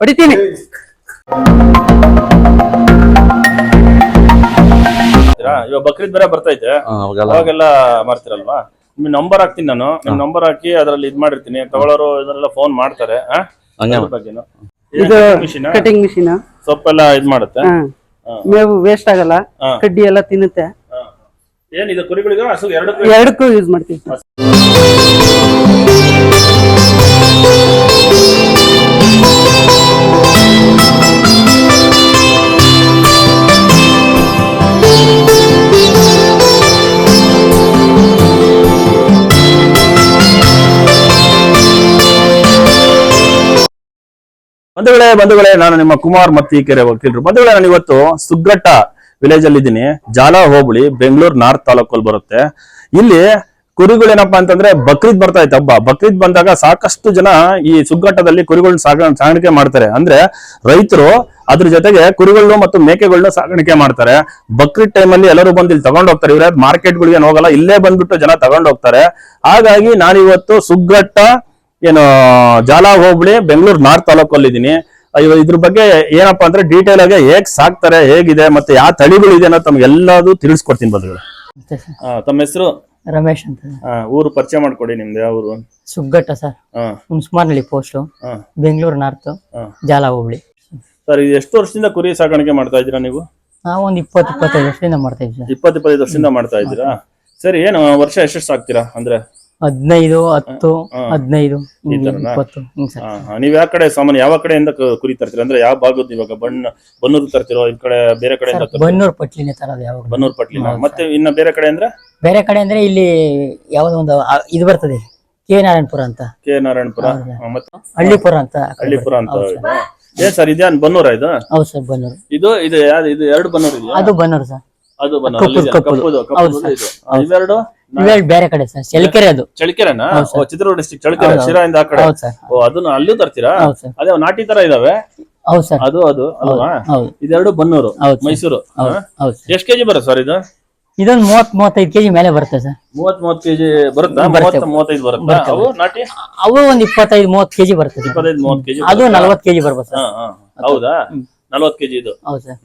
ಹೊಡಿತೀನಿ? ಇವಾಗ ಬಕ್ರೀದ್ ಬೇರೆ ಬರ್ತೈತೆ ಅವಾಗೆಲ್ಲ. ಮಾಡ್ತಿರಲ್ವಾ? ನಿಮ್ ನಂಬರ್ ಹಾಕ್ತೀನಿ ನಾನು. ನಿಮ್ ನಂಬರ್ ಹಾಕಿ ಅದ್ರಲ್ಲಿ ಇದ್ ಮಾಡಿರ್ತೀನಿ. ತಗೊಳ್ಳೋರು ಇದನ್ನೆಲ್ಲ ಫೋನ್ ಮಾಡ್ತಾರೆ. ಇದು ಮಿಷಿನ್ ಕಟಿಂಗ್ ಮಿಷಿನ್ ಸೊಪ್ಪೆಲ್ಲ ಇದ್ ಮಾಡುತ್ತೆ? ಮೇವು ವೇಸ್ಟ್ ಆಗಲ್ಲ. ಕಡ್ಡಿ ಎಲ್ಲ ತಿನ್ನುತ್ತೆ. ಏನಿದೆ ಕುರಿಗಳಿಗೂ? ಹಸು ಎರಡಕ್ಕೂ ಯೂಸ್ ಮಾಡ್ತೀವಿ. ಬಂಧುಗಳೇ ಬಂಧುಗಳೇ, ನಾನು ನಿಮ್ಮ ಕುಮಾರ್ ಮತ್ತಿಕೆರೆ ವಕೀಲರು. ಬಂಧುಗಳೇ, ನಾನು ಇವತ್ತು ಸುಗ್ಗಟ್ಟ ವಿಲೇಜ್ ಅಲ್ಲಿ ಇದ್ದೀನಿ ಜಾಲ ಹೋಬಳಿ, ಬೆಂಗಳೂರು ನಾರ್ತ್ ತಾಲೂಕಲ್ಲಿ ಬರುತ್ತೆ. ಇಲ್ಲಿ ಕುರಿಗಳೇನಪ್ಪಾ ಅಂತಂದ್ರೆ ಬಕ್ರೀದ್ ಬರ್ತಾ ಇತ್ತು. ಹಬ್ಬ. ಬಕ್ರೀದ್ ಬಂದಾಗ ಸಾಕಷ್ಟು ಜನ ಈ ಸುಗ್ಗಟ್ಟದಲ್ಲಿ ಕುರಿಗಳನ್ನ ಸಾಗ, ಸಾಗಾಣಿಕೆ ಮಾಡ್ತಾರೆ. ಅಂದ್ರೆ ರೈತರು ಅದ್ರ ಜೊತೆಗೆ ಕುರಿಗಳನ್ನು ಮತ್ತು ಮೇಕೆಗಳನ್ನ ಸಾಗಾಣಿಕೆ ಮಾಡ್ತಾರೆ. ಬಕ್ರೀದ್ ಟೈಮ್ ಅಲ್ಲಿ ಎಲ್ಲರೂ ಬಂದು ಇಲ್ಲಿ ತಗೊಂಡ್ ಹೋಗ್ತಾರೆ. ಇವ್ರ ಮಾರ್ಕೆಟ್ಗಳಿಗೆ ಹೋಗಲ್ಲ, ಇಲ್ಲೇ ಬಂದ್ಬಿಟ್ಟು ಜನ ತಗೊಂಡ್ ಹೋಗ್ತಾರೆ. ಹಾಗಾಗಿ ನಾನಿವತ್ತು ಸುಗ್ಗಟ್ಟ ಏನು ಜಾಲ ಹೋಬಳಿ ಬೆಂಗಳೂರು ನಾರ್ತ್ ತಾಲೂಕಲ್ಲಿ ಇದ್ದೀನಿ ಅಯ್ಯೋ ಇದ್ರ ಬಗ್ಗೆ ಏನಪ್ಪಾ ಅಂದ್ರೆ ಡೀಟೇಲ್ ಆಗಿ ಹೇಗ್ ಸಾಕ್ತಾರೆ ಹೇಗಿದೆ ಮತ್ತೆ ಯಾವ ತಳಿಗಳು ಇದೆ ಅನ್ನೋ ತಮ್ಗೆ ಎಲ್ಲದೂ ತಿಳಿಸ್ಕೊಡ್ತೀನಿ ಬದಲು ತಮ್ಮ ಹೆಸರು? ರಮೇಶ್ ಅಂತ. ಊರು ಪರಿಚಯ ಮಾಡ್ಕೊಡಿ ನಿಮ್ದು ಯಾವ ಊರು? ಸುಗ್ಗಟ್ಟ ಸರ್. ಹಾ ಹುಣಸ್ಮಾರ್ನಳ್ಳಿ ಪೋಸ್ಟ್ ಬೆಂಗಳೂರು ನಾರ್ತ್. ಜಾಲ ಹೋಬಳಿ. ಸರ್ ಇದು ಎಷ್ಟು ವರ್ಷದಿಂದ ಕುರಿ ಸಾಕಾಣಿಕೆ ಮಾಡ್ತಾ ಇದ್ದೀರಾ ನೀವು? ನಾವು ಒಂದು ಇಪ್ಪತ್ತು ಇಪ್ಪತ್ತೈದು ವರ್ಷದಿಂದ ಮಾಡ್ತಾ ಇದ್ದೀವಿ ಇಪ್ಪತ್ತು ಇಪ್ಪತ್ತೈದು ವರ್ಷದಿಂದ ಮಾಡ್ತಾ ಇದ್ದೀರಾ? ಸರಿ ಏನು ವರ್ಷ ಎಷ್ಟೆಷ್ಟು ಸಾಕ್ತೀರಾ ಅಂದ್ರೆ? ಹದಿನೈದು ಹತ್ತು. ಹದಿನೈದು ಈ? ಇಪ್ಪತ್ತು ಹಿಂಗ್ ಸರ್. ನೀವ್ ಯಾವ ಕಡೆ ಸಾಮಾನ್ಯ ಯಾವ ಕಡೆಯಿಂದ ಕ- ಕುರಿ ತರ್ತೀರ? ಅಂದ್ರೆ ಯಾವ ಭಾಗದ ಇವಾಗ? ಬಣ್ಣ ಬನ್ನೂರು ತರ್ತಿರೋ? ಈ ಕಡೆ ಬೇರೆ ಕಡೆಯಿಂದ ತರ್ತೀರೋ? ಬನ್ನೂರು ಪಟ್ಲಿನೇ ತರೋದು ಯಾವಾಗ ಬನ್ನೂರು ಪಟ್ಲಿನ. ಮತ್ತೆ ಇನ್ನ ಬೇರೆ ಕಡೆ ಅಂದ್ರೆ? ಬೇರೆ ಕಡೆ ಅಂದ್ರೆ ಇಲ್ಲಿ ಯಾವ್ದೋ ಒಂದು ಆ, ಇದು ಬರ್ತದೆ. ಕೆ ನಾರಾಯಣಪುರ ಅಂತ. ಕೆ ನಾರಾಯಣಪುರ. ಹಾ, ಮತ್ತೆ? ಹಳ್ಳಿಪುರ ಅಂತ ಆ ಕಡೆ ಹಳ್ಳಿಪುರ ಅಂತ ಹೌದು ಇದೆ. ಏನ್ ಸರ್ ಇದ್ಯಾನ್ ಬನ್ನೂರ ಇದು? ಹೌದು ಸರ್ ಬನ್ನೂರು. ಇದು ಇದು ಯಾವ್ದು ಇದು ಎರಡು ಬನ್ನೂರು ಇದೆಯಾ? ಅದು ಬನ್ನೂರು ಸರ್. ಅದು ಬನ್ನೂರು ಕಪ್ಪುದು, ಅಲ್ಲಿದೆ. ಕಪ್ಪುದು. ಕಪ್ಪುದು, ಹೌದು ಕಪ್ಪುದು ಇದು. ಆ, ಇವೆರಡು ಇವೆರಡು ಬೇರೆ ಕಡೆ ಸರ್? ಚಳಿಕೆರೆ ಅದು. ಚಳಿಕೆರೆನಾ ಹೌದು ಸರ್. ಓ, ಚಿತ್ರದುರ್ಗ ಡಿಸ್ಟ್ರಿಕ್ಟ್ ಚಳಿಕೆರೆ ಹೌದು, ಹೌದು. ಶಿರಾ ಇಂದ ಆ ಕಡೆ. ಹೌದು ಸರ್. ಓ ಅದನ್ನ ಅಲ್ಲೂ ತರ್ತೀರಾ? ಹೌದು ಸರ್. ಅದೇ ನಾಟಿ ತರ ಇದಾವೆ. ಹೌದು ಸರ್. ಅದು ಅದು ಅಲ್ವಾ? ಹೌದು ಇದೆರಡು ಬನ್ನೂರು ಹೌದು ಸರ್. ಮೈಸೂರು. ಹೌದು ಹೌದು ಸರ್. ಎಷ್ಟು ಕೆಜಿ ಬರುತ್ತೆ ಸರ್ ಇದು? ಇದೊಂದು ಮೂವತ್ ಮೂವತ್ತೈದು ಕೆಜಿ ಮೇಲೆ ಬರುತ್ತೆ ಸರ್. ಮೂವತ್ ಮೂವತ್ ಕೆಜಿ ಬರುತ್ತಾ? ಬರುತ್ತೆ. ಮೂವತ್ತ ಮೂವತ್ತೈದು ಬರುತ್ತಾ? ಬರುತ್ತೆ. ಅವು ನಾಟಿ? ಅವು ಒಂದ್ ಇಪ್ಪತ್ತೈದು ಕೆಜಿ ಬರುತ್ತೆ ಸರ್. ಇಪ್ಪತ್ತೈದು ಮೂವತ್ ಕೆಜಿ ಅದು ನಲ್ವತ್ ಕೆಜಿ ಬರ್ಬೋದು ಸರ್. ಹೌದಾ? ನಲ್ವತ್ ಕೆಜಿ ಇದು. ಹೌದು ಸರ್.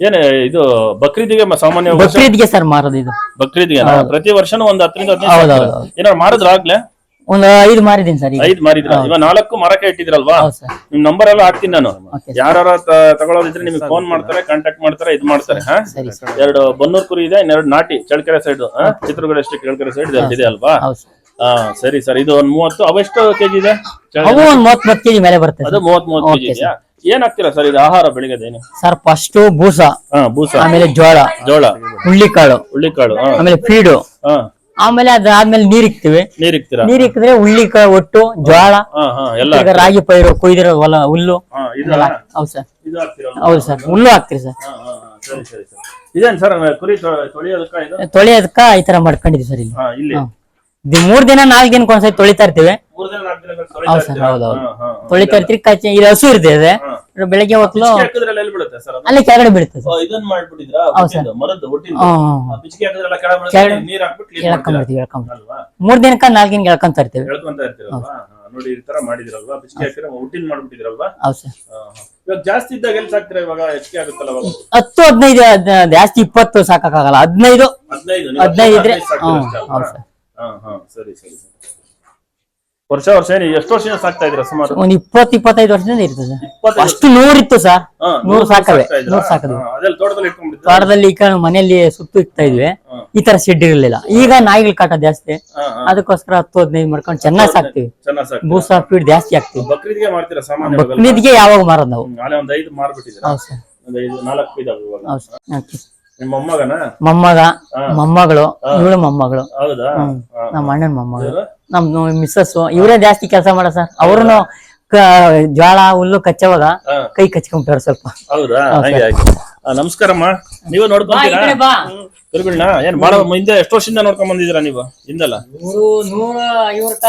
ಏನ್ ಇದು ಬಕ್ರೀದಿಗೆ ಮ- ಸಾಮಾನ್ಯ ಬಕ್ರೀದ್ಗೆ ಸರ್ ಮಾರೋದು ಇದು. ಬಕ್ರೀದ್ಗೆ ಪ್ರತಿ ವರ್ಷನೂ ಒಂದ್ ಹತ್ತರಿಂದ ಹೌದು, ಹದಿನೈದು ಹೌದು, ಹೌದು. ಮಾಡಿದ್ರ ಆಗ್ಲೇ? ಒಂದು ಐದು ಮಾರಿದೀನಿ ಸರ್ ಈಗ. ಐದ್ ಮಾರಿದ್ರ? ಇವಾಗ ನಾಲ್ಕು ಮರಕ್ಕೆ ಇಟ್ಟಿದ್ರಲ್ವಾ? ಹೌದು ಸರ್. ನಿಮ್ ನಂಬರ್ ಎಲ್ಲ ಹಾಕ್ತೀನಿ ನಾನು. ಯಾರು ಯಾರ ತಗೊಳ್ಳೋದಿದ್ರೆ ನಿಮ್ಗೆ ಫೋನ್ ಮಾಡ್ತಾರೆ ಕಾಂಟ್ಯಾಕ್ಟ್ ಮಾಡ್ತಾರೆ ಇದು ಮಾಡ್ತಾರೆ ಹಾ? ಸರಿ ಸರ್. ಎರಡು ಬನ್ನೂರ್ ಕುರಿ ಇದೆ ಇನ್ನೆರಡು ನಾಟಿ Challakere side Chitradurga district Challakere side ಇದೆ ಅಲ್ವಾ? ಹೌದು ಸರ್. ಹಾ ಸರಿ ಸರ್. ಇದು ಒಂದ್ ಮೂವತ್ತು. ಅವೆಷ್ಟು ಕೆಜಿ ಇದೆ? ಚಳ್ಳಕೆರೆ? ಅವು ಒಂದ್ ಮೂವತ್ ಮೂವತ್ ಕೆಜಿ ಮೇಲೆ ಅದು ಮೂವತ್ ಮೂವತ್ ಕೆಜಿ Okay, ಇದೆಯಾ? ಏನ್ ಹಾಕ್ತೀರಾ ಸರ್ ಇದು ಆಹಾರ ಬೆಳಿಗ್ಗೆದೇನು ಸರ್ ಫಸ್ಟ್ ಬೂಸ ಹಾ ಬೂಸ. ಆಮೇಲೆ ಜೋಳ ಜೋಳ. ಹುಳ್ಳಿಕಾಳು ಹುಳ್ಳಿಕಾಳು ಹಾ. ಆಮೇಲೆ ಫೀಡು ಹಾ. ಆಮೇಲೆ ಅದಾದ್ಮೇಲೆ ನೀರ್ ಇಕ್ತಿವಿ. ನೀರ್ ಇಕ್ತೀರಾ? ನೀರ್ ಇಕ್ಕಿದ್ರೆ ಹುಳ್ಳಿಕಾಳು ಒಟ್ಟು ಜೋಳ ಹಾ ಹಾ ಎಲ್ಲ ಈಗ ರಾಗಿ ಪೈರು ಕೊಯ್ದಿರೋ ಹೊಲ ಹುಲ್ಲು. ಹಾ ಇದು ಹೌದು ಸರ್. ಇದು ಹಾಕ್ತೀರಾ ಹೌದು ಸರ್. ಹುಲ್ಲು ಹಾಕ್ತಿರಿ ಸರ್. ಹಾ ಹಾ ಸರಿ ಸರಿ ಸರಿ. ಇದೇನ್ ಸರ್ ಕುರಿ ತೊಳೆಯೋದಕ್ಕ ಇದು? ತೊಳೆಯೋದಕ್ಕ ಈ ತರ ಮಾಡ್ಕೊಂಡಿದ್ವಿ ಸರ್ ಇಲ್ಲಿ. ಹಾ ಇಲ್ಲಿ? ಮೂರ್ ದಿನ ನಾಲ್ಕ್ ದಿನಕ್ಕೆ ಒಂದ್ಸತಿ ತೊಳಿತಾ ಇರ್ತೀವಿ. ಹೌದ್ ತೊಳಿತಾ ಸರ್ ಇರ್ತೀರಾ? ತೊಳಿತಾ ಇರ್ತೀವಿ ಕಚ್ಚಿ ಇದು ಹಸು ಇರ್ತದೆ ಬೆಳಿಗ್ಗೆ ಹೊತ್ತು? ಅಲ್ಲಿ ಕೆಳಗಡೆ ಬೀಳುತ್ತೆ ಮೂರ್ ದಿನಕ್ಕ ನಾಲ್ಕು ದಿನ ಎಳ್ಕೊಂತ ಇರ್ತೀವಿ. ಹೇಳ್ಕೊಂತ ನೋಡಿ ಈ ತರ ಮಾಡಿದಿರಲ್ವಾ? ಬಿಚ್ಕೆ ಹಾಕಿದ್ರೆ ಒಟ್ಟಿನ ಮಾಡ್ಬಿಟ್ಟಿದ್ರಲ್ವಾ? ಹೌದು ಸರ್. ಹಾ, ಹಾ. ಇವಾಗ ಜಾಸ್ತಿ ಇದ್ದಾಗ ಎಲ್ಲಿ ಸಾಕ್ತೀರಾ ಇವಾಗ ಹೆಚ್ಚಿಗೆ ಆಗುತ್ತಲ್ಲ ಅವಾಗ? ಹತ್ತು ಹದಿನೈದು ಜಾಸ್ತಿ ಇಪ್ಪತ್ತು ಸಾಕಾಗಲ್ಲ ಹದಿನೈದು. ಹದಿನೈದು ಹದಿನೈದು ಇದ್ರೆ? ಹೌದು ಸರ್. ಹಾ ಹಾ ಸರಿ ಸರಿ. ಸರಿ ವರ್ಷ ವರ್ಷ ಏನು ಎಷ್ಟು ವರ್ಷದಿಂದ ಸಾಕ್ತಾ ಇದ್ರ ಸುಮಾರು? ಒಂದ್ ಇಪ್ಪತ್ತು ಇಪ್ಪತ್ತೈದು ವರ್ಷದಿಂದ ಇರ್ತದೆ ಇಪ್ಪತ್ತೈದು ಅಷ್ಟು ನೂರಿತ್ತು ಸರ್. ಹಾ, ನೂರು ಸಾಕವೆ ಸಾಕ್ತಾ ಇದ್ದೀರಾ? ನೂರು ಸಾಕದ್ವಿ ಹಾ, ಅದೆಲ್ಲ ತೋಟದಲ್ಲಿ ಇಟ್ಕೊಂಡ್ಬಿಟ್ಟಿದ್ರಾ? ತೋಟದಲ್ಲಿ ಈ ಕಡೆ ಮನೆಯಲ್ಲಿ ಸುತ್ತು ಇಕ್ತಾ ಇದ್ವಿ. ಈ ತರ ಶೆಡ್ ಇರಲಿಲ್ಲ. ಈಗ ನಾಯಿಗಳು ಕಾಟ ಜಾಸ್ತಿ. ಹಾ, ಹಾ. ಅದಕ್ಕೋಸ್ಕರ ಹತ್ತು ಹದಿನೈದು ಮಾಡ್ಕೊಂಡು ಚೆನ್ನಾಗಿ ಸಾಕ್ತಿವಿ. ಚೆನ್ನಾಗ್ ಸಾಕ್ತೀರಾ? ಬೂಸ ಫೀಡ್ ಜಾಸ್ತಿ ಆಗ್ತಿವಿ ಬಕ್ರೀದ್ಗೆ ಬಕ್ರೀದ್ಗೆ ಯಾವಾಗ ಮಾರೋದು ನಾವು? ನಾಳೆ ಒಂದ್ ಐದು ಮಾರ್ಬಿಟ್ಟಿದ್ದೀರಾ? ಹೌದು ಸರ್. ಒಂದ್ ಐದು ನಾಲ್ಕು ಇದಾವೆ ಇವಾಗ ಹೌದು ಸರ್. ಹಾಕಿ. ನಿಮ್ಮ ಮೊಮ್ಮಗನ? ಮೊಮ್ಮಗ ಮೊಮ್ಮಗಳು ಇವಳು ಮೊಮ್ಮಗಳು. ಹೌದಾ. ಹಾ. ನಮ್ಮ ಅಣ್ಣನ ಮೊಮ್ಮಗಳು. ಇವ್ರು? ನಮ್ ಮಿಸ್ಸಸ್ ಇವರೇ ಜಾಸ್ತಿ ಕೆಲಸ ಮಾಡ ಸರ್ ಅವ್ರು ಕ- ಜ್ವಾಳ ಹುಲ್ಲು ಕಚ್ಚವಾಗ ಹಾ. ಕೈ ಕಚ್ಕೊಂಡ್ಬಿಟ್ಟಾರ ಸ್ವಲ್ಪ. ಹೌದಾ? ಹಾಗೆ ಹಾಗೆ ಆ, ನಮಸ್ಕಾರಮ್ಮ. ನೀವು ನೋಡ್ಕೊಂತೀರಾ? ಕುರಿಗಳನ್ನ ಏನ್ ಬಹಳ ಹಿಂದೆ ಎಷ್ಟು ವರ್ಷದಿಂದ ನೋಡ್ಕೊಂಡ್ ಬಂದಿದ್ದೀರಾ ನೀವು? ಹಿಂದಲ್ಲ?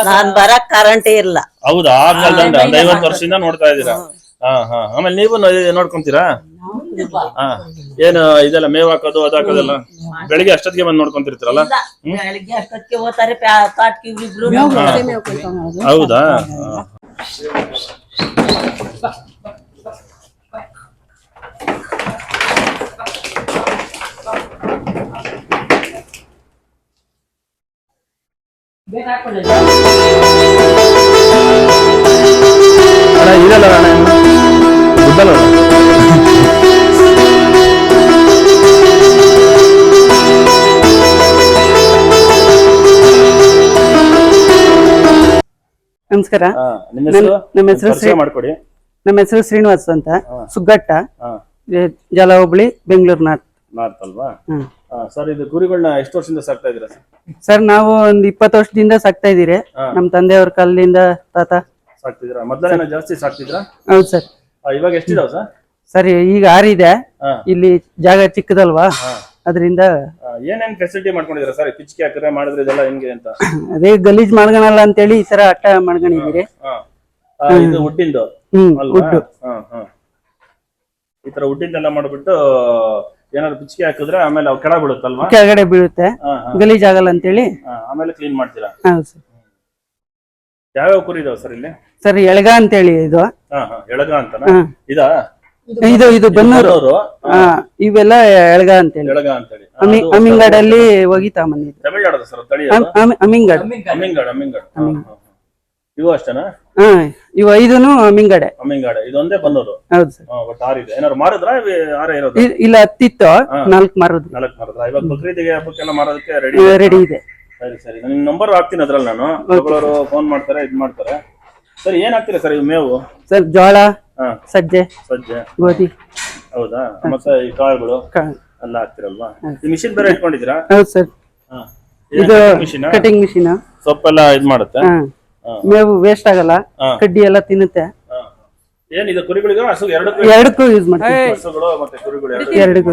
ನಾನ್ ಬರಕ್ ಕರೆಂಟೇ ಇಲ್ಲ. ಹೌದಾ? ಆ ಕಾಲದಿಂದ ಒಂದ್ ಐವತ್ತು ವರ್ಷದಿಂದ ನೋಡ್ತಾ ಇದ್ದೀರಾ? ಹಾ. ಹಾ ಆಮೇಲೆ ನೀವು ನೋ- ನೋಡ್ಕೊಂತೀರಾ ಹಾ. ಏನು ಇದೆಲ್ಲ ಮೇವ್ ಹಾಕೋದು ಅದ್ ಹಾಕೋದೆಲ್ಲ? ಬೆಳಿಗ್ಗೆ ಅಷ್ಟೊತ್ತಿಗೆ ಬಂದ್ ನೋಡ್ಕೊಂತಿರ್ತೀರಲ್ಲ? ಬೆಳಿಗ್ಗೆ ಅಷ್ಟೊತ್ತಿಗೆ ಹೋಗ್ತಾರೆ ಕಾಟ್ಕಿ ಇಬ್ರು ಹೌದಾ? ಹಾ. ಅಣ್ಣ ಇದ್ದಲ್ಲ ಅಣ್ಣ. ಇನ್ನು. ದುಡ್ಡಲ್ಲ ಅಣ್ಣ. ನಮಸ್ಕಾರ. ನಿಮ್ಮ ಹೆಸರು? ನಮ್ಮ ಹೆಸರು ಶ್ರೀ- ಮಾಡ್ಕೊಡಿ. ನಮ್ಮ ಹೆಸರು ಶ್ರೀನಿವಾಸ್ ಅಂತ. ಸುಗ್ಗಟ್ಟ. ಜಲ ಹೋಬಳಿ ಬೆಂಗಳೂರು ನಾರ್ತ್. ನಾರ್ತ್ ಅಲ್ವಾ? ಸರ್ ಇದು ಕುರಿಗಳನ್ನ ಎಷ್ಟು ವರ್ಷದಿಂದ ಸಾಕ್ತಾ ಇದ್ದೀರಾ ಸರ್? ನಾವು ಒಂದ್ ಇಪ್ಪತ್ತು ವರ್ಷದಿಂದ ಸಾಕ್ತಾ ಇದೀರಿ ನಮ್ ನಮ್ಮ ತಂದೆಯವ್ರ ಕಾಲದಿಂದ ತಾತ. ಸಾಕ್ತಿದ್ದೀರಾ? ಮೊದಲ ಜಾಸ್ತಿ ಸಾಕ್ತಿದ್ರಾ ಹೌದು ಸರ್. ಇವಾಗ ಎಷ್ಟಿದಾವ ಸರ್? ಸರ್ ಈಗ ಆರಿದೆ. ಇದೆ ಇಲ್ಲಿ ಜಾಗ ಚಿಕ್ಕದಲ್ವಾ? ಅದರಿಂದ ಏನೇನು ಫೆಸಿಲಿಟಿ ಮಾಡ್ಕೊಂಡಿದ್ದೀರಾ ಸರ್? ಪಿಚ್ಕಿ ಹಾಕಿದ್ರೆ ಮಾಡಿದ್ರೆ ಇದೆಲ್ಲ ಹೆಂಗೆ ಅಂತ? ಅದೇ ಗಲೀಜ್ ಮಾಡ್ಕೊಳಲ್ಲ ಅಂತೇಳಿ ಈ ತರ ಅಟ್ಟ ಮಾಡ್ಕೊಂಡಿದ್ದೀರಿ ಹಾ ಆ, ಇದು ಉಡ್ಡಿಂದು ಹ್ಮ್ ಅಲ್ವಾ? ಉಡ್ಡು ಹಾ ಹಾ. ಈ ತರ ಉಡ್ಡಿಂದೆಲ್ಲ ಮಾಡ್ಬಿಟ್ಟು ಏನಾದ್ರು ಪಿಚ್ಕಿ ಹಾಕಿದ್ರೆ ಆಮೇಲೆ ಅವು ಕೆಳ ಬಿಡುತ್ತಲ್ವಾ ಕೆಳಗಡೆ ಬೀಳುತ್ತೆ. ಹಾ ಹಾ. ಗಲೀಜ್ ಆಗಲ್ಲ ಅಂತೇಳಿ. ಹಾ, ಆಮೇಲೆ ಕ್ಲೀನ್ ಮಾಡ್ತೀರಾ? ಹೌದು ಸರ್. ಯಾವ್ಯಾವ ಕುರಿ ಇದಾವ ಸರ್ ಇಲ್ಲಿ? ಸರ್ ಎಳಗ ಅಂತೇಳಿ ಇದು. ಹಾ ಹಾ. ಎಳಗ ಅಂತನಾ? ಹಾ. ಇದಾ? ಇದು ಇದು ಬೆನ್ನೂರು. ಹಾ ಇವೆಲ್ಲ ಎಳಗ ಅಂತೇಳಿ. ಎಳಗ ಅಂತೇಳಿ. ಆ, ಅಮಿ ಅದು ಅಮಿಂಗಡಲ್ಲಿ ಹೋಗಿತಾ ಮನೆ ತಮಿಳ್ನಾಡು ಸರ್ ತಳಿ ಅಮಿ- ಅಮಿಂಗಡ್. ಅಮ್ಮಿಂಗಾಡ್ ಅಮ್ಮಿಂಗಾಡ್ ಹಾ, ಹಾ, ಹಾ. ಇವು ಅಷ್ಟೇನಾ? ಹಾ ಇವು ಐದುನು ಅಮಿಂಗಡೆ. ಅಮ್ಮಿಂಗಾಡ್ ಇದೊಂದೇ ಬನ್ನೂರು? ಹೌದು ಸರ್. ಒಟ್ಟು ಆರಿದೆ ಏನಾರು ಮಾರಿದ್ರಾ ಇವೆ ಆರೇ ಇರೋದು? ಇ- ಇಲ್ಲ ಹತ್ತಿತ್ತು. ನಾಲ್ಕು ಮಾರದು. ನಾಲ್ಕು ಮಾರಿದ್ರಾ ಇವಾಗ ಬಕ್ರೀದಿಗೆ ಹಬ್ಬಕ್ಕೆಲ್ಲ ಮಾರೋದಕ್ಕೆ ರೆಡಿ ರೆಡಿ ಇದೆ. ಸರಿ ಸರಿ. ನಿಮ್ ನಂಬರ್ ಹಾಕ್ತೀನಿ ಅದ್ರಲ್ಲಿ ನಾನು. ತಗೊಳ್ಳೋರು ಫೋನ್ ಮಾಡ್ತಾರೆ ಇದ್ ಮಾಡ್ತಾರೆ. ಸರಿ ಏನ್ ಹಾಕ್ತೀರಾ ಸರ್ ಇವು ಮೇವು? ಸರ್ ಜೋಳ. ಸಜ್ಜೆ. ಸಜ್ಜೆ. ಗೋಧಿ. ಹೌದಾ? ಮತ್ತೆ ಈ ಕಾಳುಗಳು? ಕ- ಎಲ್ಲ ಹಾಕ್ತಿರಲ್ವಾ? ಈ ಮಿಷಿನ್ ಬೇರೆ ಇಟ್ಕೊಂಡಿದ್ದೀರಾ? ಹೌದು ಸರ್. ಇದು ಮಿಷಿನ್ ಕಟಿಂಗ್ ಮಿಷಿನ್ ಸೊಪ್ಪೆಲ್ಲ ಇದ್ ಮಾಡುತ್ತೆ? ಹಾ. ಮೇವು ವೇಸ್ಟ್ ಆಗಲ್ಲ. ಹಾ. ಕಡ್ಡಿ ಎಲ್ಲ ತಿನ್ನುತ್ತೆ. ಕುರಿಗಳಿಗೂ ಹಸು ಎರಡು ಎರಡಕ್ಕೂ ಯೂಸ್ ಮಾಡ್ತೀವಿ. ಹಸುಗಳು ಮತ್ತೆ ಕುರಿಗಳು ಎರಡು ಎರಡಿಗೂ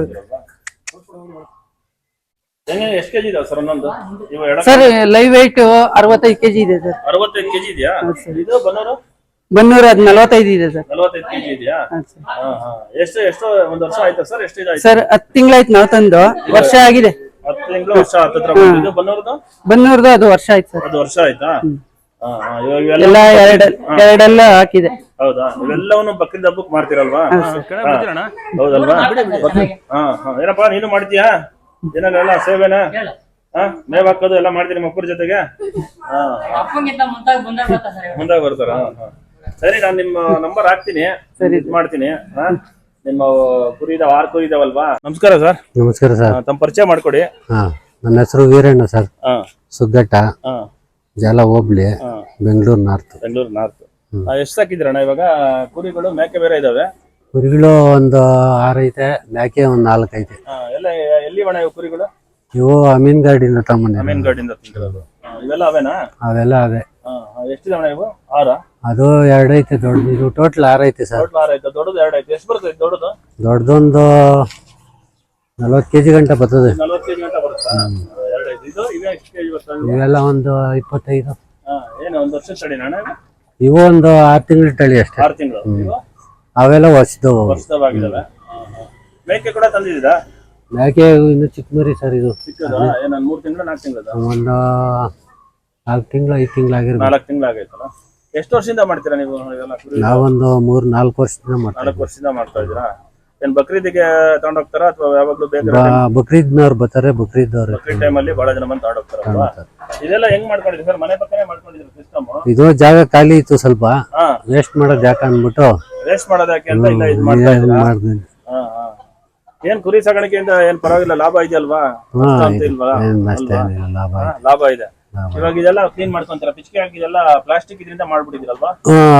ಹೆಂಗೆ ಎಷ್ಟು ಕೆಜಿ ಇದಾವೆ ಸರ್ ಒಂದೊಂದು? ಇವು ಎಡ ಸರ್ ಲೈವ್ weight ಅರವತ್ತೈದು ಕೆಜಿ ಇದೆ ಸರ್. ಅರವತ್ತೈದು ಕೆಜಿ ಇದೆಯಾ? ಇದು ಬನ್ನೂರು? ಬನ್ನೂರು ಅದ್ ನಲವತ್ತೈದು ಇದೆ ಸರ್. ನಲವತ್ತೈದು ಕೆಜಿ ಇದೆಯಾ? ಹಾ, ಸರ್. ಹಾ ಎಷ್ಟು ಎಷ್ಟು ಒಂದ್ ವರ್ಷ ಆಯ್ತಾ ಸರ್? ಎಷ್ಟು ಇದಾಯ್ತು ಸರ್ ಹತ್ತು ತಿಂಗಳಾಯ್ತು ನಾವು ತಂದು. ವರ್ಷ ಆಗಿದೆ. ಹತ್ತು ತಿಂಗಳು ವರ್ಷ ಹತ್ತತ್ರ ಬಂದಿದ್ದು ಬನ್ನೂರ್ದು? ಬನ್ನೂರ್ದು ಅದು ವರ್ಷ ಆಯ್ತು ಸರ್. ಅದು ವರ್ಷ ಆಯ್ತಾ? ಹಾ ಹಾ. ಇವಾಗ ಇವೆಲ್ಲ ಎಲ್ಲ ಎರಡ್ ಎರಡೆಲ್ಲ ಹಾಕಿದೆ. ಹೌದಾ? ಇವೆಲ್ಲವನ್ನು ಬಕ್ರೀದ್ ಹಬ್ಬಕ್ಕೆ ಮಾಡ್ತೀರಲ್ವಾ? ಹಾ. ಹೌದಲ್ವಾ? ಬಕ್ರೀದ್- ಹಾ ಹಾ. ಏನಪ್ಪಾ ನೀನು ಮಾಡ್ತೀಯಾ? ಏನೆಲ್ಲ ಸೇವೆನಾ? ಹಾ ಮೇವ್ ಹಾಕೋದು ಎಲ್ಲ ಮಾಡ್ತೀನಿ ಮಕ್ಕಳ ಜೊತೆಗೆ? ಹಾ. ಮುಂದಾಗ ಬರ್ತಾರ? ಹಾ, ಹಾ. ಸರಿ ನಾನು ನಿಮ್ಮ ನಂಬರ್ ಹಾಕ್ತೀನಿ. ಇದ್ ಮಾಡ್ತೀನಿ ಹಾ? ನಿಮ್ಮ ಕುರಿ ಇದಾವ ಆರು ಕುರಿ ಇದಾವಲ್ವಾ ನಮಸ್ಕಾರ ಸರ್. ನಮಸ್ಕಾರ ಸರ್. ತಮ್ಮ ಪರಿಚಯ ಮಾಡ್ಕೊಡಿ. ಹಾ ನನ್ನ ಹೆಸರು ವೀರಣ್ಣ ಸರ್. ಹಾ. ಸುಗ್ಗಟ್ಟ ಹಾ. ಜಾಲ ಹೋಬ್ಳಿ ಹಾ. ಬೆಂಗಳೂರು ನಾರ್ತ್. ಬೆಂಗಳೂರು ನಾರ್ತ್. ಎಷ್ಟು ಸಾಕಿದ್ರಣ್ಣ ಇವಾಗ? ಕುರಿಗಳು ಮೇಕೆ ಬೇರೆ ಇದಾವೆ. ಕುರಿಗಳು ಒಂದು ಆರು ಐತೆ ಮೇಕೆ ಒಂದು ನಾಲ್ಕು ಐತೆ. ಎಲ್ಲ ಎಲ್ಲಿ ಒಣ ಇವು ಕುರಿಗಳು? ಇವು ಅಮೀನ್ ಗಾಡಿಯಿಂದ ತಮ್ಮನೆ ಅಮೀನ್ ಹಾ, ಇವೆಲ್ಲ ಅವೇನಾ? ಅವೆಲ್ಲ ಅದೇ ಹಾ, ಹಾ, ಎಷ್ಟಿದಾವಣ ಇವು? ಆರ? ಅದು ಎರಡು ಐತೆ ದೊಡ್ಡದು ಇದು ಟೋಟಲ್ ಆರು ಐತೆ ಸರ್. ಆರ ದೊಡ್ಡದು ಎರಡು ಐತೆ. ಎಷ್ಟು ದೊಡ್ಡದು? ದೊಡ್ಡದೊಂದು ನಲ್ವತ್ತು ಕೆ ಜಿ ಗಂಟೆ ಬರ್ತದೆ. ನಲ್ವತ್ತು ಕೆಜಿ ಗಂಟೆ ಬರುತ್ತಾ? ಎರಡು ಆಯ್ತು ಇದು ಇವೇ ಎಷ್ಟು ಕೆಜಿ ಬರ್ತದೆ ಇವೆಲ್ಲ ಒಂದು ಇಪ್ಪತ್ತೈದು. ಹಾ ಏನು ಒಂದು ವರ್ಷ ಇವು? ಒಂದು ಆರು ತಿಂಗಳ ತಳಿ ಅಷ್ಟೇ. ಆರು ತಿಂಗಳು. ಇವು? ಅವೆಲ್ಲ ವರ್ಷದವಾಗಿದ್ದಾವೆ ಮೇಕೆ ಕೂಡ ತಂದಿದ್ದೀರಾ? ಮೇಕೆ ಇನ್ನು ಚಿಕ್ಕ ಮರಿ ಸರ್ ಇದು. ಚಿಕ್ಕದಾ ಏನು ಮೂರು ತಿಂಗಳು ನಾಲ್ಕು ತಿಂಗಳದ? ಒಂದು ನಾಲ್ಕು ತಿಂಗಳು ಐದು ತಿಂಗಳಾಗಿರ್ಬೋದು. ನಾಲ್ಕು ತಿಂಗಳು ಆಗೈತಲ್ಲ ಎಷ್ಟು ವರ್ಷದಿಂದ ಮಾಡ್ತೀರಾ ನೀವು ಕುರಿ? ನಾವೊಂದು ಮೂರ್ ನಾಲ್ಕು ವರ್ಷದಿಂದ ಮಾಡ್ತೀವಿ ನಾಲ್ಕು ವರ್ಷದಿಂದ ಮಾಡ್ತಾ ಇದ್ದೀರಾ? ಏನ್ ಬಕ್ರೀದಿಗೆ ತಗೊಂಡೋಗ್ತಾರಾ ಅಥವಾ ಯಾವಾಗ್ಲೂ ಬೇಕಾದ್ರೆ ಬ- ಬಕ್ರೀದ್ನವ್ರು ಬರ್ತಾರೆ ಬಕ್ರೀದ್ನವ್ರು ಬಕ್ರೀದ್ ಟೈಮಲ್ಲಿ ಬಹಳ ಜನ ಬಂದು ತಗೊಂಡೋಗ್ತಾರಲ್ವಾ ಇದೆಲ್ಲ ಹೆಂಗ್ ಮಾಡ್ಕೊಂಡಿದ್ರಿ ಸರ್? ಮನೆ ಪಕ್ಕನೆ ಮಾಡ್ಕೊಂಡಿದ್ರು ಸಿಸ್ಟಮ್ ಇದು ಜಾಗ ಖಾಲಿ ಇತ್ತು ಸ್ವಲ್ಪ. ಹಾ. ವೇಸ್ಟ್ ಮಾಡೋ ಜಾಗ ಅಂದ್ಬಿಟ್ಟು ವೇಸ್ಟ್ ಮಾಡೋದಕ್ಕೆ ಯಾಕೆ ಅಂತ ಇಲ್ಲ ಇದು ಮಾಡ್ತಾ ಇದ್ದೀರಾ? ಮಾಡ್ತೀನಿ ಹಾ ಹಾ. ಏನ್ ಕುರಿ ಸಾಗಾಣಿಕೆಯಿಂದ ಏನ್ ಪರವಾಗಿಲ್ಲ ಲಾಭ ಇದೆಯಲ್ವಾ? ಹಾ ನಷ್ಟ ಅಂತ ಇಲ್ವಾ? ಏನ್ ನಷ್ಟ ಅಲ್ವಾ? ಏನಿಲ್ಲ ಲಾಭ ಹಾ, ಲಾಭ ಇದೆ. ಇವಾಗ ಇದೆಲ್ಲ ಕ್ಲೀನ್ ಮಾಡ್ಕೊಂತಾರ? ಪಿಚ್ಕೆ ಹಾಕಿದೆಲ್ಲ ಪ್ಲಾಸ್ಟಿಕ್ ಇದರಿಂದ ಮಾಡ್ಬಿಟ್ಟಿದ್ರಲ್ವಾ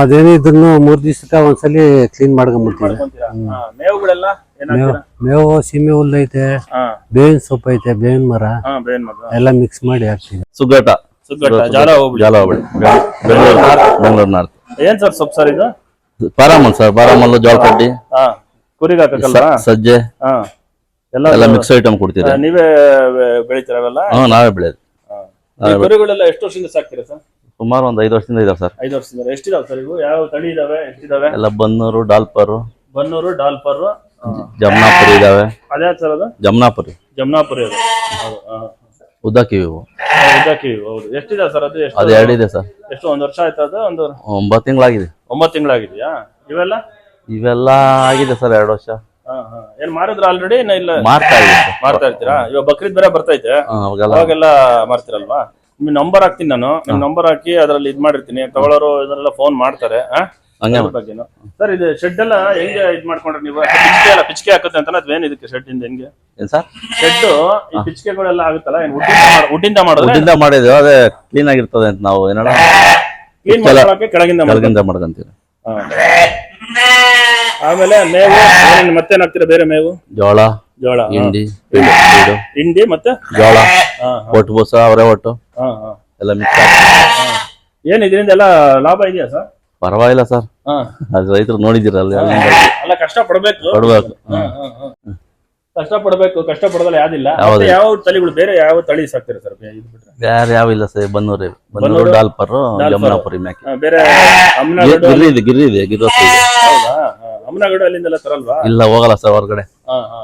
ಅದೇನೇ ಅದೇನಿದ್ರು ಮೂರ್ ದಿವಸಕ್ಕೆ ಒಂದ್ಸಲಿ ಕ್ಲೀನ್ ಮಾಡ್ಕೊಂಡ್ಬಿಡ್ತೀವಿ ಮಾಡ್ಕೊಂತೀರಾ? ಹಾ, ಮೇವುಗಳೆಲ್ಲ ಏನಾಗ್ತೀರಾ ಮೇವು ಸೀಮೆ ಹುಲ್ಲು ಐತೆ ಹಾ. ಬೇವಿನ ಸೊಪ್ಪು ಐತೆ ಬೇವಿನ ಮರ ಹಾ ಬೇನ್ ಮಗ ಎಲ್ಲ ಮಿಕ್ಸ್ ಮಾಡಿ ಹಾಕ್ತೀವಿ. ಸುಗ್ಗಟ ಸುಗ್ಗಟ್ಟ ಜಾಲ ಹೋಗ್ಬಿಡಿ. ಜಾಲ ಹೋಬಳಿ ಬೆಂಗಳೂರು ಬೆಂಗಳೂರು ನಾರ್ತ್ ಏನ್ ಸರ್ ಸೊಪ್ಪು ಸರ್ ಇದು? ಪಾರಾಮಲ್ ಸರ್ ಪಾರಾಮಲ್ಲು ಜೋಳ ಕಡ್ಡಿ ಹಾ ಕುರಿಗೆ ಹಾಕಲ್ವಾ ಸಜ್ಜೆ. ಹಾ. ಎಲ್ಲ ಎಲ್ಲ ಮಿಕ್ಸ್ ಐಟಮ್ ಕೊಡ್ತೀರಿ. ನೀವೇ ಬೆಳಿತೀರ ಅವೆಲ್ಲ? ಹ್ಞೂ ನಾವೇ ಬೆಳೆಯೋದು. ಕುರಿಗಳೆಲ್ಲ ಎಷ್ಟು ವರ್ಷದಿಂದ ಸಾಕ್ತೀರಾ ಸರ್? ಸುಮಾರು ಒಂದು ಐದು ವರ್ಷದಿಂದ ಇದಾವೆ ಸರ್. ಐದು ವರ್ಷದಿಂದ. ಎಷ್ಟಿದಾವೆ ಸರ್ ಇವು? ಯಾವ ತಳಿ ಇದಾವೆ? ಎಷ್ಟಿದಾವೆ? ಎಲ್ಲ ಬನ್ನೂರು ಡಾಲ್ಪರು. ಬನ್ನೂರು ಡಾಲ್ಪರ್ ಜಮ್ನಾಪುರಿ ಇದಾವೆ. ಅದೇ ಸರ್ ಅದು? ಜಮ್ನಾಪುರಿ. ಜಮ್ನಾಪುರಿ ಅದು. ಹೌದು ಹಾ. ಉದ್ದಕ್ಕಿವಿ ಇವು. ಉದ್ದಕ್ಕಿ ಹೌದು. ಎಷ್ಟಿದೆ ಸರ್ ಅದು? ಎಷ್ಟು ಅದು ಎರಡಿದೆ ಸರ್. ಎಷ್ಟು ಒಂದ್ ವರ್ಷ ಆಯ್ತಾ ಅದು? ಒಂದು ಒಂಬತ್ತು ತಿಂಗಳಾಗಿದೆ. ಒಂಬತ್ತು ತಿಂಗಳಾಗಿದೆಯಾ? ಇವೆಲ್ಲ? ಇವೆಲ್ಲ ಆಗಿದೆ ಸರ್ ಎರಡು ವರ್ಷ. ಏನ್ ಮಾರಿದ್ರ ಆಲ್ರೆಡಿ ಇಲ್ಲ? ಮಾರ್ತಾ ಇದೆ ಸರ್. ಮಾರ್ತಾ ಇರ್ತೀರಾ? ಇವಾಗ ಬಕ್ರೀದ್ ಬೇರೆ ಬರ್ತೈತೆ ಹಾ, ಅವಾಗೆಲ್ಲ ಅವಾಗೆಲ್ಲ ಮಾರ್ತಿರಲ್ವಾ? ನಿಮ್ ನಂಬರ್ ಹಾಕ್ತೀನಿ ನಾನು. ನಿಮ್ ನಂಬರ್ ಹಾಕಿ ಅದ್ರಲ್ಲಿ ಇದ್ ಮಾಡಿರ್ತೀನಿ. ತಗೊಳ್ಳೋರು ಇದನ್ನೆಲ್ಲ ಫೋನ್ ಮಾಡ್ತಾರೆ ಆ? ಹಂಗೆ ಅದ್ರ ಬಗ್ಗೆನು. ಸರ್ ಇದು ಶೆಡ್ ಎಲ್ಲ ಹೆಂಗೆ ಇದ್ ಮಾಡ್ಕೊಂಡ್ರೆ ನೀವು? ಪಿಚ್ಕೆ ಎಲ್ಲ ಪಿಚ್ಕೆ ಹಾಕುತ್ತೆ ಅಂತ ಅದೇನ್ ಇದಕ್ಕೆ ಶೆಡ್ ಇಂದ ಹೆಂಗೆ? ಏನ್ ಸರ್? ಶೆಡ್ ಈ ಪಿಚ್ಕೆಗಳೆಲ್ಲ ಆಗುತ್ತಲ್ಲ? ಏನ್ ಉಡ್ಡಿಂದ ಮಾಡಿದ್ರೆ? ವುಡ್ಡಿಂದ ಮಾಡಿದ್ವಿ ಅದೇ ಕ್ಲೀನ್ ಆಗಿರ್ತದೆ ಅಂತ ನಾವು ಏನಾರ ಕ್ಲೀನ್ ಮಾಡೋಕೆ ಕೆಳಗಿಂದ ಮಾಡೋದು. ಕೆಳಗಿಂದ ಮಾಡ್ಕೊಂತೀವಿ. ಹಾ. ಆಮೇಲೆ ಮೇವು ಏನೇನ್ ಮತ್ತೇನ್ ಹಾಕ್ತೀರಾ ಬೇರೆ ಮೇವು? ಜೋಳ ಜೋಳ ಹಾ. ಹಿಂಡಿ ಬೀಡು ಬೀಡು, ಹಿಂಡಿ ಮತ್ತೆ? ಜೋಳ ಹಾ ಒಟ್ಟು ಬೂಸ ಅವರೇ ಒಟ್ಟು. ಹಾ ಹಾ. ಎಲ್ಲ ಮಿಕ್ಸ್ ಏನ್ ಇದರಿಂದ ಎಲ್ಲ ಲಾಭ ಇದೆಯಾ ಸರ್? ಪರವಾಗಿಲ್ಲ ಸರ್. ಹಾ. ಅದು ರೈತರು ನೋಡಿದಿರಲ್ಲ ಅಲ್ಲ ಕಷ್ಟ ಪಡ್ಬೇಕು. ಕೊಡ್ಬೇಕು ಹಾ, ಹಾ, ಹಾ. ಕಷ್ಟ ಪಡ್ಬೇಕು ಕಷ್ಟ ಪಡೋದಲ್ಲ ಯಾವ್ದಿಲ್ಲ. ಯಾವ್ದು? ಮತ್ತೆ ಯಾವ ತಳಿಗಳು ಬೇರೆ ಯಾವ ತಳಿ ಸಾಕ್ತೀರಾ ಸರ್? ಇದು ಬಿಟ್ರೆ? ಬೇರೆ ಯಾವ ಇಲ್ಲ ಸರ್ ಬನ್ನೂರು ಬನ್ನೂರು ಬನ್ನೂರು, ಡಾಲ್ಪರ್ ಡಾಲ್ಪರ್. ಯಮುನಾಪುರಿ ಮ್ಯಾಕೆ. ಹಾ, ಬೇರೆ ಗಿರಿ ಗಿರ್ರಿ ಇದೆ ಗಿರ್ರಿ ಇದೆ ಗಿರ್ರಸ್ ಇದೆ. ಹೌದಾ? ಹಾ, ಅಮ್ಮನಗಡು ಅಲ್ಲಿಂದೆಲ್ಲ ತರಲ್ವಾ? ಇಲ್ಲ ಹೋಗಲ್ಲ ಸರ್ ಹೊರಗಡೆ. ಹಾ ಹಾ.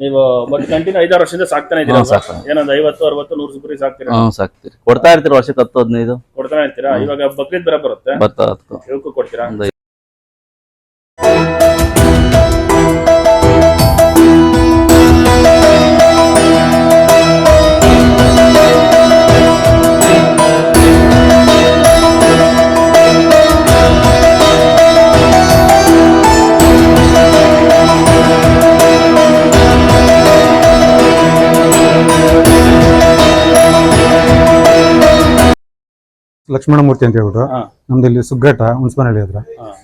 ನೀವು ಬಟ್ ಕಂಟಿನ್ಯೂ ಐದಾರು ವರ್ಷದಿಂದ ಸಾಕ್ತಾನೆ ಇದ್ದೀರಾ ಹ್ಮ್, ಸಾಕ್ತಾನೆ. ಏನೊಂದು ಐವತ್ತು ಅರವತ್ತು ನೂರು ಸುಬ್ರಿ ಸಾಕ್ತೀರಾ? ಸಾಕ್ತೀರಿ. ಕೊಡ್ತಾ ಇರ್ತೀರಿ ವರ್ಷಕ್ಕೆ ಹತ್ತು ಹದಿನೈದು? ಕೊಡ್ತಾನೆ ಇರ್ತೀರಾ? ಇವಾಗ ಬಕ್ರೀದ್ ಬರ ಬರುತ್ತೆ. ಭತ್ತ ಹತ್ತು. ಇವಕ್ಕೂ ಕೊಡ್ತೀರಾ? ಲಕ್ಷ್ಮಣಮೂರ್ತಿ ಅಂತ ಹೇಳ್ಬಿಟ್ಟು. ನಮ್ದು ಇಲ್ಲಿ ಸುಗ್ಗಟ್ಟ ಹುಣಸ್ಮನಹಳ್ಳಿ ಹತ್ರ.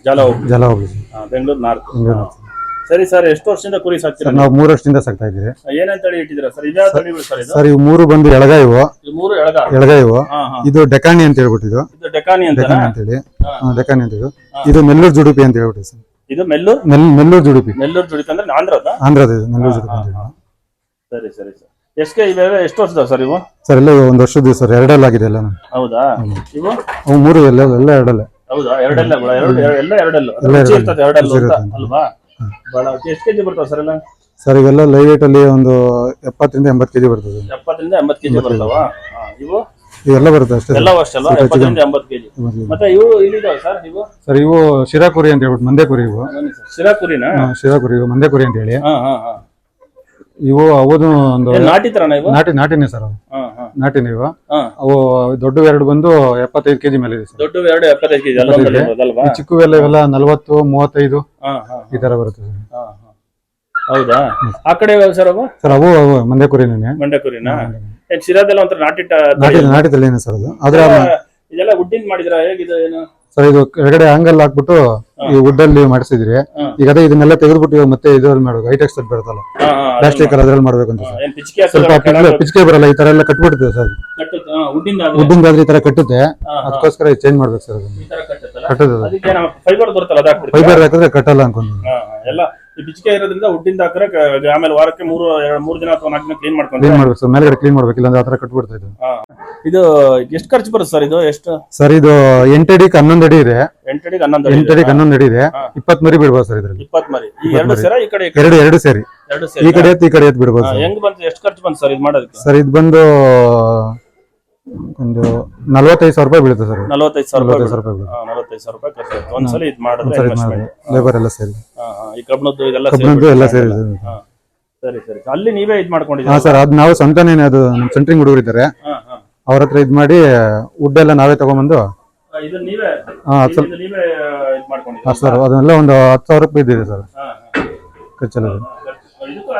ಜಾಲ ಹೋಗ್ಲಿ ಜಲ ಹೋಗ್ಲಿ ಬೆಂಗಳೂರು ನಾರ್ತ್. ಸರಿ ಸರ್ ಎಷ್ಟು ವರ್ಷದಿಂದ ಕುರಿ ಸಾಕ್ತೀರಾ ನಾವು ಮೂರು ವರ್ಷದಿಂದ ಸಾಕ್ತಾ ಇದ್ದೀವಿ. ಏನಂತ ತಳಿ ಇಟ್ಟಿದ್ದೀರಾ ಸರ್? ಇದ್ಯಾವ ತಳಿಗಳು ಸರ್ ಇದು? ಸರ್ ಇವು ಮೂರು ಬಂದು ಎಳಗ ಇವು ಇದು ಮೂರು ಎಳಗ ಎಳಗ ಇವು ಇದು ಡೆಕಾನಿ ಅಂತ ಹೇಳ್ಬಿಟ್ಟು ಇದು ಡೆಕಾನಿ ಅಂತ ಹೇಳಿ. ಡೆಕಾನಿ ಅಂತ ಇದು ಇದು ನೆಲ್ಲೂರು ಜುಡುಪಿ ಅಂತ ಹೇಳ್ಬಿಟ್ಟು ಸರ್. ಇದು ಮೆಲ್ಲೂರ್? ನೆಲ್ ನೆಲ್ಲೂರು ಜುಡುಪಿ. ನೆಲ್ಲೂರು ಜುಡುಪಿ ಅಂದ್ರೆ ಆಂಧ್ರದ? ಆಂಧ್ರದ ಇದು ನೆಲ್ಲೂರು ಜುಡುಪಿ ಅಂತ ಹೇಳಿ. ಸರಿ ಸರಿ ಸರ್. ಎಷ್ಟೇ ಇವೆಲ್ಲ ಎಷ್ಟು ವರ್ಷದ ಸರ್ ಇವು? ಸರ್ ಎಲ್ಲ ಒಂದು ವರ್ಷದ ಸರ್ ಎರಡೆಲ್ಲ ಆಗಿದೆ ಎಲ್ಲ ಹೌದಾ? ಇವು? ಅವು ಮೂರು ಎಲ್ಲ ಎಲ್ಲ ಎರಡಲ್ಲ. ಹೌದಾ? ಎರಡೆಲ್ಲ ಎರಡು ಎಲ್ಲ ಎರಡೆಲ್ಲ. ರುಚಿ ಎರಡೆಲ್ಲ. ಇರ್ತದೆ ಎರಡೆಲ್ಲ ಅಂತ ಅಲ್ವಾ? ಬಹಳ ಎಷ್ಟು ಕೆಜಿ ಬರ್ತಾವ ಸರ್ ಎಲ್ಲ? ಸರ್ ಇವೆಲ್ಲ ಲೈವ್ ವೇಟ್ ಅಲ್ಲಿ ಒಂದು ಎಪ್ಪತ್ತರಿಂದ ಎಂಬತ್ತು ಕೆಜಿ ಬರ್ತದೆ. ಎಪ್ಪತ್ತರಿಂದ ಎಂಬತ್ತು ಕೆಜಿ ಬರ್ತಾವ? ಇವು? ಇವೆಲ್ಲ ಬರುತ್ತೆ ಅಷ್ಟೇ ಎಲ್ಲ ವರ್ಷ ಅಲ್ವಾ? ಎಪ್ಪತ್ತರಿಂದ ಎಂಬತ್ತು ಕೆಜಿ ಮತ್ತೆ ಇವು ಇಲ್ಲಿದಾವ ಸರ್ ಇವು? ಸರ್ ಇವು ಶಿರಾ ಕುರಿ ಅಂತ ಹೇಳ್ಬಿಟ್ಟು ಮಂದೆ ಕುರಿ ಇವು ಶಿರಾ ಕುರಿ ಇವು ಮಂದೆ ಕುರಿ ಅಂತ ಹೇಳಿ. ಹಾ ಹಾ. ಇವು ಅವದು ಒಂದು ನಾಟಿ ತರನ ಇವು? ನಾಟಿ ನಾಟಿನೇ ಸರ್ ಅವು. ಹಾ ಹಾ. ನಾಟಿನೇ ಇವು. ಹಾ. ಅವು ದೊಡ್ಡ ಎರಡು ಬಂದು ಎಪ್ಪತ್ತೈದು ಕೆಜಿ ಮೇಲೆ ಇದೆ ಸರ್. ದೊಡ್ಡ ಎರಡು ಎಪ್ಪತ್ತೈದು ಕೆಜಿ ಈ ಚಿಕ್ಕವೆಲ್ಲ ಇವೆಲ್ಲ ನಲವತ್ತು ಮೂವತ್ತೈದು ಹಾ ಹಾ ಈ ತರ ಬರುತ್ತೆ ಸರ್. ಹಾ ಹಾ. ಹೌದಾ? ಆ ಕಡೆ ಸರ್ ಅವು? ಸರ್ ಅವು ಅವು ಮಂದೆ ಕುರಿನೇ ಮಂಡ್ಯ ಕುರಿನ ಏನ್ ಶಿರಾದೆಲ್ಲ ಒಂಥರ ನಾಟಿ ನಾಟಿ ಸರ್ ಅದು. ಆದ್ರೆ ಇದೆಲ್ಲ ಉಡ್ಡಿನ ಮಾಡಿದ್ರ? ಹೇಗಿದೆ ಏನು? ಸರ್ ಇದು ಕೆಳಗಡೆ ಆಂಗಲ್ ಹಾಕ್ಬಿಟ್ಟು ಈ ವುಡ್ ಅಲ್ಲಿ ಮಾಡಿಸಿದ್ರಿ. ಈಗ ಅದೇ ಇದನ್ನೆಲ್ಲ ತೆಗೆದ್ಬಿಟ್ಟು ಇವಾಗ ಮತ್ತೆ ಇದ್ರಲ್ಲಿ ಮಾಡ್ಬೇಕು ಸೆಟ್ ಬರುತ್ತಲ್ಲ. ಪ್ಲಾಸ್ಟಿಕ್ ಅದ್ರಲ್ಲಿ ಮಾಡ್ಬೇಕು ಅಂತ ಸರ್. ಸ್ವಲ್ಪ ಪಿಚ್ಕೆ- ಬರಲ್ಲ ಈ ತರ ಎಲ್ಲ ಕಟ್ಬಿಡ್ತದೆ ಸರ್. ವುಡ್ಡಿಂದ ಆದ್ರೆ. ಈ ತರ ಕಟ್ಟುತ್ತೆ. ಅದಕ್ಕೋಸ್ಕರ ಚೇಂಜ್ ಮಾಡ್ಬೇಕು ಸರ್ ಕಟ್ಟುತ್ತೆ? ಫೈಬರ್ ಹಾಕಿದ್ರೆ ಕಟ್ಟಲ್ಲ ಅನ್ಕೊಂಡು. ಈ ಇರೋದ್ರಿಂದ ಉಡ್ಡಿಂದ ಹಾಕಿದ್ರೆ ಆಮೇಲೆ ವಾರಕ್ಕೆ ಮೂರು ಎರಡು- ಮೂರು ದಿನ ಅಥವಾ ನಾಲ್ಕು ದಿನ ಕ್ಲೀನ್ ಮಾಡ್ಕೊಂಡು ಕ್ಲೀನ್ ಮಾಡ್ಬೇಕು ಸರ್ ಮೇಲ್ಗಡೆ ಕ್ಲೀನ್ ಮಾಡ್ಬೇಕು ಇಲ್ಲಾಂದ್ರೆ ಆ ತರ ಕಟ್ಬಿಡ್ತಾ ಇದು. ಇದು ಎಷ್ಟು ಖರ್ಚು ಬರುತ್ತೆ ಸರ್ ಇದು? ಎಷ್ಟು? ಸರ್ ಇದು ಎಂಟಡಿಗೆ ಹನ್ನೊಂದು ಅಡಿ ಇದೆ. ಎಂಟಡಿಗೆ ಹನ್ನೊಂದು ಅಡಿ ಎಂಟಡಿಗೆ ಇದೆ. ಹನ್ನೊಂದು ಅಡಿ ಇದೆ. ಹಾ. ಇಪ್ಪತ್ತ್ ಮರಿ ಬಿಡ್ಬೋದು ಸರ್ ಇದ್ರಲ್ಲಿ. ಇಪ್ಪತ್ ಮರಿ. ಈ ಎರಡು ಮರಿ. ಸೇರ ಈ ಕಡೆ ಈ ಕಡೆ? ಎರಡು ಎರಡು ಸೇರಿ. ಎರಡು ಈ ಕಡೆ ಎತ್ತು ಈ ಕಡೆ ಎತ್ತು ಬಿಡ್ಬೋದು ಹಾ, ಸರ್ ಹೆಂಗ್ ಬಂತು? ಎಷ್ಟು ಖರ್ಚು ಬಂತು ಸರ್ ಇದು ಮಾಡೋದಕ್ಕೆ? ಸರ್ ಇದು ಬಂದು ಒಂದು ನಲವತ್ತೈದು ಸಾವಿರ ರೂಪಾಯಿ ಬೀಳುತ್ತೆ ಸರ್. ನಲವತ್ತೈದು ಸಾವಿರ ರೂಪಾಯಿ ನಲವತ್ತೈದು ಸಾವಿರ ರೂಪಾಯಿ ಬೀಳುತ್ತೆ. ಹಾ, ನಲವತ್ತೈದು ಸಾವಿರ ರೂಪಾಯಿ ಖರ್ಚು ಒಂದ್ಸಲ ಇದು ಮಾಡಿದ್ರೆ ಸರಿ investment. ಲೇಬರ್ ಎಲ್ಲ ಸೇರಿ ಹಾ, ಹಾ, ಈ ಕಬ್ಬಣದ್ದು ಇದೆಲ್ಲ ಕಬ್ಬಣದ್ದು ಎಲ್ಲ ಸೇರಿ. ಹಾ. ಸರಿ ಸರಿ. ಅಲ್ಲಿ ನೀವೇ ಇದು ಹಾ ಮಾಡ್ಕೊಂಡಿದ್ದೀರಾ ಸರ್ ಅದು ನಾವು ಸ್ವಂತನೇ ಅದು ನಮ್ಮ ಸೆಂಟ್ರಿಂಗ್ ಹುಡುಗರು ಇದ್ದಾರೆ. ಹಾ, ಹಾ. ಅವ್ರ ಹತ್ರ ಇದು ಮಾಡಿ ವುಡ್ ಎಲ್ಲ ನಾವೇ ತಗೊಂಬಂದು ಆ, ಇದನ್ನ ನೀವೇ ಹಾ ಅದು ಸ್ವಲ್ಪ ಇದು ನೀವೇ ಆ, ಹಾ ಮಾಡ್ಕೊಂಡಿದ್ದೀರಾ ಸರ್ ಅದನ್ನೆಲ್ಲ ಒಂದು ಹತ್ತು ಸಾವಿರ ರೂಪಾಯಿ ಇದ್ದಿದೆ ಸರ್. ಹಾ. ಖರ್ಚೆಲ್ಲ. ಇದಕ್ಕೂ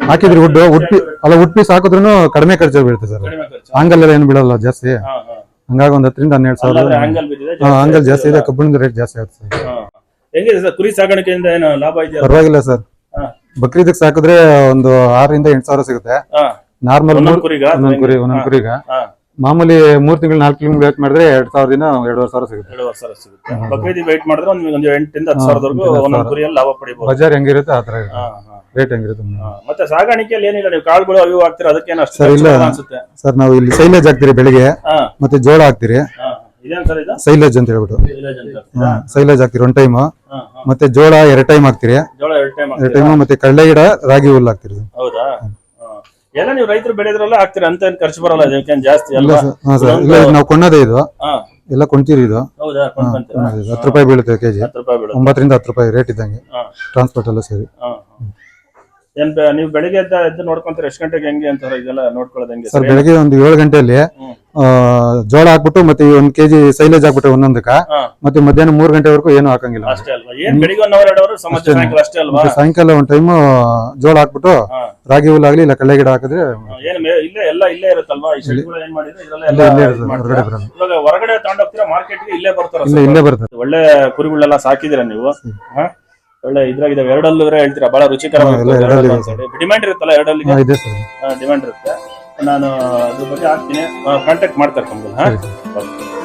ಹಾಕಿದ್ರಿ ವುಡ್ ವುಡ್ ಪೀ ಅಲ್ಲ ವುಡ್ ಪೀಸ್ ಹಾಕಿದ್ರು ಕಡಿಮೆ ಖರ್ಚು ಬೀಳುತ್ತೆ ಸರ್. ಕಡಿಮೆ ಖರ್ಚು? ಆಂಗಲ್ ಎಲ್ಲ ಏನು ಬೀಳಲ್ಲ ಜಾಸ್ತಿ. ಹಾ, ಹಾ. ಹಂಗಾಗಿ ಒಂದ್ ಹತ್ತರಿಂದ ಹನ್ನೆರಡು ಸಾವಿರ ಬಿದ್ದಿದೆ ಜಾಸ್ತಿ ಆಂಗಲ್ ಜಾಸ್ತಿ ಇದೆ. ಕಬ್ಬಿಣದ ರೇಟ್ ಜಾಸ್ತಿ ಆಗುತ್ತೆ ಸರ್. ಹಾ. ಹೆಂಗಿದೆ ಸರ್ ಕುರಿ ಸಾಕಾಣಿಕೆಯಿಂದ ಏನು ಲಾಭ ಇದೆಯಾ? ಪರವಾಗಿಲ್ಲ ಸರ್. ಹಾ. ಬಕ್ರೀದಕ್ಕೆ ಸಾಕಿದ್ರೆ ಒಂದು ಆರರಿಂದ ಎಂಟು ಸಾವಿರ ಸಿಗುತ್ತೆ. ಹಾ. ನಾರ್ಮಲ್ ಒಂದೊಂದ್ ಕುರಿಗ? ಒಂದೊಂದ್ ಕುರಿ ಒಂದೊಂದ್ ಕುರಿಗ? ಹಾ. ಮಾಮೂಲಿ ಮೂರ್ ತಿಂಗಳು ನಾಲ್ಕು ತಿಂಗಳು ವೇಟ್ ಮಾಡಿದ್ರೆ ಎರಡ್ ಸಾವಿರದಿಂದ ಎರಡೂವರೆ ಸಾವಿರ ಸಿಗುತ್ತೆ. ಎರಡೂವರೆ ಸಾವಿರ ಸಿಗುತ್ತೆ. ಬಕ್ರೀದ್ ವೆಯ್ಟ್ ಮಾಡಿದ್ರೆ ಒಂದು ಒಂದು ಎಂಟರಿಂದ ಹತ್ತು ಹಾ, ಸಾವಿರದವರೆಗೂ ಎಂಟರಿಂದ ಹತ್ತು ಒಂದೊಂದು ಸಾವಿರ. ಕುರಿಯಲ್ಲಿ ಲಾಭ ಪಡಿಬಹುದು ಬಜಾರ್ ಹೆಂಗಿರುತ್ತೆ ಆ ತರ ಹಾ, ಹಾ, ರೇಟ್ ಹೆಂಗಿರುತ್ತೆ ಮತ್ತೆ ಸಾಗಾಣಿಕೆಯಲ್ಲಿ ಏನಿಲ್ಲ ನೀವು ಕಾಳುಗಳು ಅವು ಹಾಕ್ತೀರ? ಅದಕ್ಕೇನು ಅಷ್ಟು ಸರ್, ಇಲ್ಲ. ಅನ್ಸುತ್ತೆ. ಸರ್ ನಾವು ಇಲ್ಲಿ ಸೈಲೇಜ್ ಹಾಕ್ತೀರಿ ಬೆಳಿಗ್ಗೆ ಹಾ. ಮತ್ತೆ ಜೋಳ ಹಾಕ್ತೀರಿ. ಹಾ ಇದೇನ್ ಸರ್ ಇದು? ಸೈಲೇಜ್ ಅಂತ ಹೇಳ್ಬಿಟ್ಟು. ಅಂತ. ಸೈಲೇಜ್ ಹಾಕ್ತಿರಿ ಒನ್ ಟೈಮ್ ಹಾ, ಹಾ. ಮತ್ತೆ ಜೋಳ ಎರಡ್ ಟೈಮ್ ಹಾಕ್ತಿರಿ. ಜೋಳ ಎರಡು ಟೈಮ್ ಎರಡ್ ಟೈಮ್ ಮತ್ತೆ ಕಡಲೆ ಗಿಡ ರಾಗಿ ಹುಲ್ಲು ಹಾಕ್ತಿರಿ ಹೌದಾ? ಹಾ. ಎಲ್ಲ ನೀವು ರೈತರು ಬೆಳೆದ್ರಲ್ಲ ಹಾಕ್ತೀರಾ? ಅಂತ ಏನ್ ಖರ್ಚು ಬರಲ್ಲ ಇದಕ್ಕೇನ್ ಜಾಸ್ತಿ ಇಲ್ಲ ಅಲ್ವಾ ಸರ್. ಹಾ ಸರ್. ಇಲ್ಲ ಇದು ನಾವು ಕೊಂಡದೇ ಇದು. ಹಾ. ಎಲ್ಲ ಕೊಂತೀರಿ ಇದು. ಹೌದಾ? ಚೆನ್ನಾಗಿದೆ. ಹತ್ತು ರೂಪಾಯಿ ಬೀಳುತ್ತೆ ಕೆಜಿ. ಹತ್ತು ರೂಪಾಯಿ ಒಂಬತ್ತರಿಂದ ಹತ್ತು ರೂಪಾಯಿ ರೇಟ್ ಇದ್ದಂಗೆ. ಹಾ. ಟ್ರಾನ್ಸ್ಪೋರ್ಟ್ ಎಲ್ಲ ಸೇರಿ. ಹಾ, ಹಾ. ಏನ್ ಬೆ- ನೀವು ಬೆಳಿಗ್ಗೆ ಎದ್ದ ಎದ್ದು ನೋಡ್ಕೊಂತೀರ ಎಷ್ಟು ಗಂಟೆಗೆ ಹೆಂಗೆ ಅಂತ ಇದೆಲ್ಲ ನೋಡ್ಕೊಳ್ಳೋದು ಹೆಂಗೆ ಸರ್ ಬೆಳಗ್ಗೆ ಒಂದು ಏಳು ಗಂಟೆಯಲ್ಲಿ ಹ್ಮ್. ಆ, ಜೋಳ ಹಾಕ್ಬಿಟ್ಟು ಮತ್ತೆ ಈ ಒಂದ್ ಕೆಜಿ ಸೈಲೇಜ್ ಹಾಕ್ಬಿಟ್ಟು ಒಂದೊಂದಕ್ಕ ಹಾ. ಮತ್ತೆ ಮಧ್ಯಾಹ್ನ ಮೂರ್ ಗಂಟೆವರೆಗೂ ಏನು ಹಾಕಂಗಿಲ್ಲ ಅಷ್ಟೇ ಅಲ್ವಾ ಏನ್ ಬೆಳಿಗ್ಗೆ ಒನ್ ಅವರ್ ಎರಡು ಅವರ್ ಸಮಾಜ ಅಷ್ಟೇ. ಸಾಯಂಕಾಲ ಅಷ್ಟೇ ಅಲ್ವಾ ಮತ್ತೆ ಸಾಯಂಕಾಲ ಒಂದ್ ಟೈಮ್ ಜೋಳ ಹಾಕ್ಬಿಟ್ಟು ರಾಗಿ ರಾಗಿ ಹುಲ್ಲಾಗ್ಲಿ ಇಲ್ಲ ಕಳ್ಳೆ ಗಿಡ ಹಾಕಿದ್ರೆ ಏನ್ ಮೇ- ಇಲ್ಲೇ ಎಲ್ಲ ಇಲ್ಲೇ ಇರುತ್ತಲ್ವಾ ಈ ಶೆಡ್ಗಳು ಏನ್ ಮಾಡಿದ್ರೆ ಇದ್ರಲ್ಲೇ ಇಲ್ಲೇ ಎಲ್ಲ ಇಲ್ಲೇ ಇದ್ ಇರುತ್ತೆ, ಮಾಡ್ತೀರಾ? ಹೊರಗಡೆ ಬರಲ್ಲ. ಇವಾಗ ಹೊರಗಡೆ ತಗೊಂಡೋಗ್ತೀರಾ ಮಾರ್ಕೆಟ್ಗೆ ಇಲ್ಲೇ ಬರ್ತಾರೆ ಇಲ್ಲ ಇಲ್ಲೇ ಬರ್ತದೆ ಒಳ್ಳೆ ಕುರಿಗಳೆಲ್ಲ ಸಾಕಿದಿರ ನೀವು ಹಾ? ಒಳ್ಳೆ ಇದ್ರಾಗಿದೆ. ಎರಡಲ್ಲೂ ಹೇಳ್ತೀರಾ? ಬಹಳ ರುಚಿಕರ ಡಿಮ್ಯಾಂಡ್ ಇರುತ್ತಲ್ಲ ಎರಡಲ್ಲಿ ಹಾ, ಇದೆ ಸರ್. ಡಿಮ್ಯಾಂಡ್ ಇರುತ್ತೆ. ನಾನು ಅದ್ರ ಬಗ್ಗೆ ಹಾಕ್ತೀನಿ. ಕಾಂಟ್ಯಾಕ್ಟ್ ಮಾಡ್ತಾರೆ ತಮ್ಗೆ. ಹಾ? ಓಕೆ